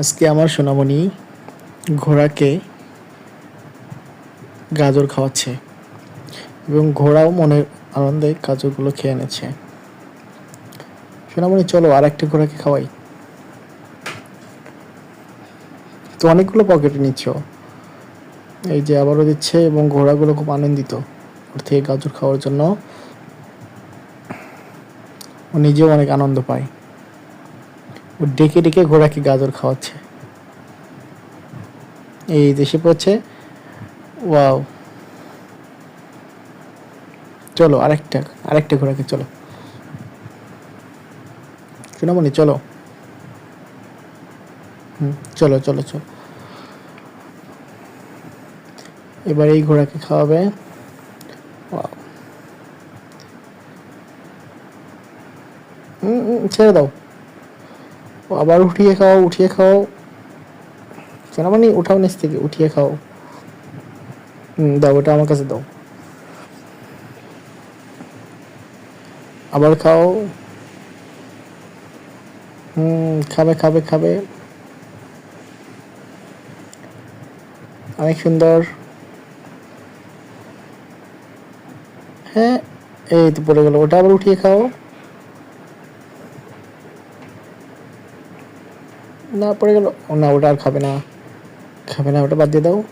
আজকে আমার সোনামণি ঘোড়াকে গাজর খাওয়াচ্ছে এবং ঘোড়াও মনের আনন্দে গাজরগুলো খেয়ে এনেছে সোনামণি, চলো আর একটা ঘোড়াকে খাওয়াই। তো অনেকগুলো পকেটে নিচ্ছ। এই যে আবারও দিচ্ছে এবং ঘোড়াগুলো খুব আনন্দিত ওর থেকে গাজর খাওয়ার জন্য। ও নিজেও অনেক আনন্দ পায়। ও ডেকে ডেকে ঘোড়াকে গাজর খাওয়াচ্ছে। এই দেশে পড়ছে। ওয়াও। চলো আরেকটা আরেকটা ঘোড়াকে চলো। সোনামণি, চলো। হুম, চলো চলো চলো। এবার এই ঘোড়াকে খাওয়াবে। ছেড়ে দাও। আবার উঠিয়ে খাও উঠিয়ে খাও। কেন মানে উঠাও নিচ থেকে, উঠিয়ে খাও। দাও ওটা আমার কাছে দাও। আবার খাও। হুম, খাবে খাবে খাবে। অনেক সুন্দর। হ্যাঁ এই তো পড়ে গেল। ওটা আবার উঠিয়ে খাও। না, পড়ে গেল। না, ওটা আর খাবে না। খাবে না, ওটা বাদ দিয়ে দাও।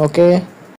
ওকে।